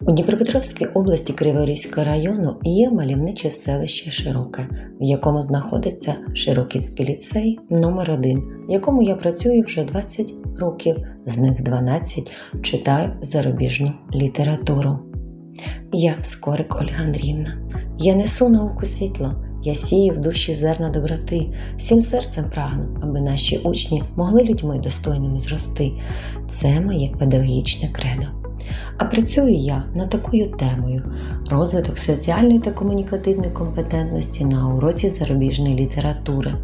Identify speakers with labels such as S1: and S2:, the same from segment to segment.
S1: У Дніпропетровській області Криворізького району є мальовниче селище Широке, в якому знаходиться Широківський ліцей номер 1 в якому я працюю вже 20 років, з них 12 читаю зарубіжну літературу. Я Скорик Ольга Андріївна. Я несу науку світло, я сію в душі зерна доброти, всім серцем прагну, аби наші учні могли людьми достойними зрости. Це моє педагогічне кредо. А працюю я над такою темою розвиток соціальної та комунікативної компетентності на уроці зарубіжної літератури.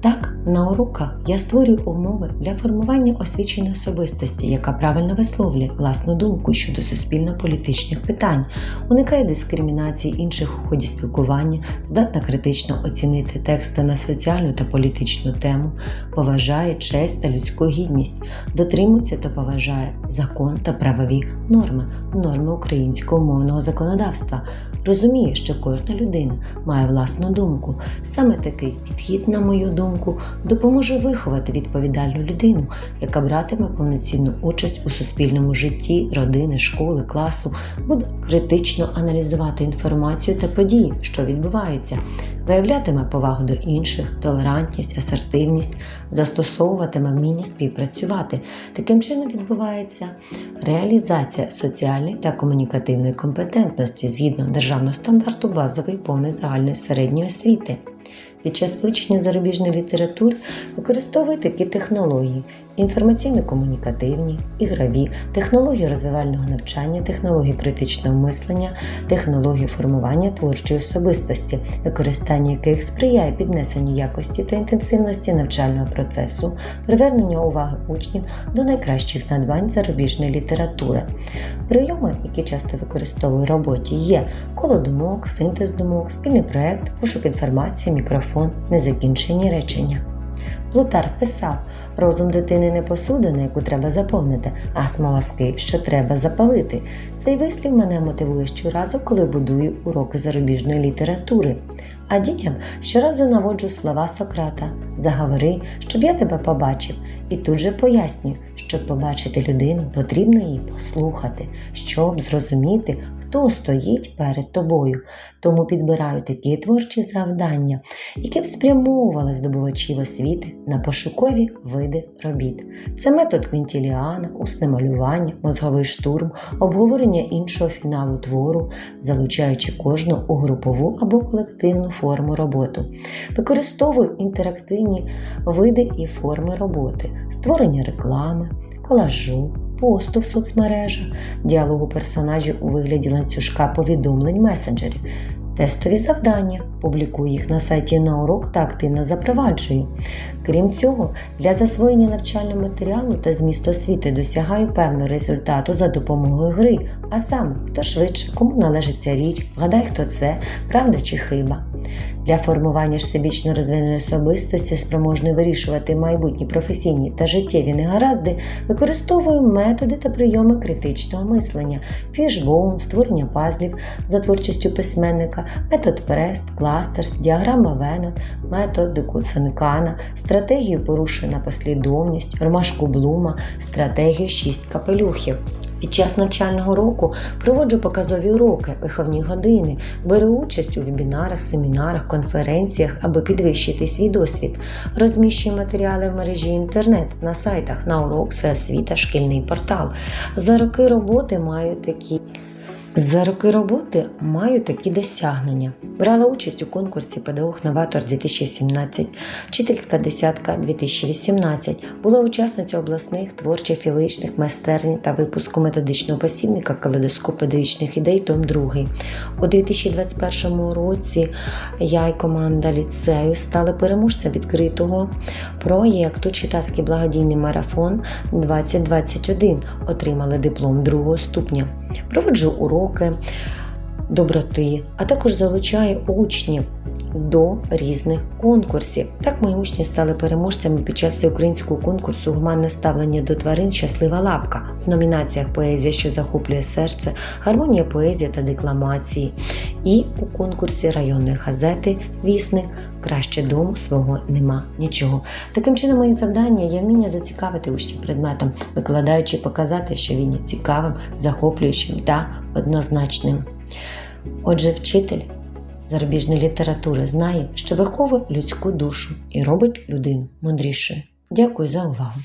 S1: Так, на уроках я створюю умови для формування освіченої особистості, яка правильно висловлює власну думку щодо суспільно-політичних питань, уникає дискримінації інших у ході спілкування, здатна критично оцінити тексти на соціальну та політичну тему, поважає честь та людську гідність, дотримується та поважає закон та правові норми, норми українського мовного законодавства, розуміє, що кожна людина має власну думку. Саме такий підхід, на мою думку, допоможе виховати відповідальну людину, яка братиме повноцінну участь у суспільному житті родини, школи, класу, буде критично аналізувати інформацію та події, що відбуваються. Виявлятиме повагу до інших, толерантність, асертивність, застосовуватиме вміння співпрацювати. Таким чином відбувається реалізація соціальної та комунікативної компетентності згідно державного стандарту базової повної загальної середньої освіти. Під час вивчення зарубіжної літератури використовують такі технології: інформаційно-комунікативні, ігрові, технології розвивального навчання, технології критичного мислення, технології формування творчої особистості, використання яких сприяє піднесенню якості та інтенсивності навчального процесу, привернення уваги учнів до найкращих надбань зарубіжної літератури. Прийоми, які часто використовую в роботі, є коло думок, синтез думок, спільний проект, пошук інформації, мікрофон, незакінчені речення. Плутар писав: розум дитини не посуда, на яку треба заповнити, а смолоскип, що треба запалити. Цей вислів мене мотивує щоразу, коли будую уроки зарубіжної літератури. А дітям щоразу наводжу слова Сократа Заговори, щоб я тебе побачив, і тут же пояснюю, щоб побачити людину, потрібно її послухати, щоб зрозуміти, хто стоїть перед тобою. Тому підбираю такі творчі завдання, які б спрямовували здобувачів освіти на пошукові види робіт. Це метод Квінтіліана, усне малювання, мозговий штурм, обговорення іншого фіналу твору, залучаючи кожну у групову або колективну форму роботу. Використовую інтерактивні види і форми роботи, створення реклами, колажу, посту в соцмережах, діалогу персонажів у вигляді ланцюжка повідомлень месенджерів, тестові завдання, публікую їх на сайті на урок та активно запроваджую. Крім цього, для засвоєння навчального матеріалу та змісту освіти досягаю певного результату за допомогою гри, а саме хто швидше, кому належить ця річ, вгадай, хто це, правда чи хиба. Для формування ж всебічно розвиненої особистості, спроможної вирішувати майбутні професійні та життєві негаразди, використовую методи та прийоми критичного мислення, фішбоун, створення пазлів за творчістю письменника, метод Прест, кластер, діаграма Вена, метод Сенкана, стратегію порушена послідовність, ромашку Блума, стратегію шість капелюхів. Під час навчального року проводжу показові уроки, виховні години, беру участь у вебінарах, семінарах, конференціях, аби підвищити свій досвід. Розміщую матеріали в мережі інтернет на сайтах на урок, всеосвіта, шкільний портал. За роки роботи маю такі. За роки роботи маю такі досягнення. Брала участь у конкурсі Педагог-новатор 2017, Вчительська десятка 2018, була учасниця обласних творчих філологічних майстерні та випуску методичного посібника Калейдоскоп педагогічних ідей Том 2. У 2021 році я і команда ліцею стали переможцем відкритого проєкту Читацький благодійний марафон 2021. Отримали диплом другого ступеня. Проводжу уроки. Доброти, а також залучає учнів до різних конкурсів. Так мої учні стали переможцями під час всеукраїнського конкурсу Гуманне ставлення до тварин Щаслива лапка в номінаціях Поезія, що захоплює серце, гармонія поезії та декламації. І у конкурсі районної газети Вісник краще дому свого нема нічого. Таким чином, мої завдання є вміння зацікавити учнів предметом, викладаючи показати, що він є цікавим, захоплюючим та однозначним. Отже, вчитель зарубіжної літератури знає, що виховує людську душу і робить людину мудрішою. Дякую за увагу!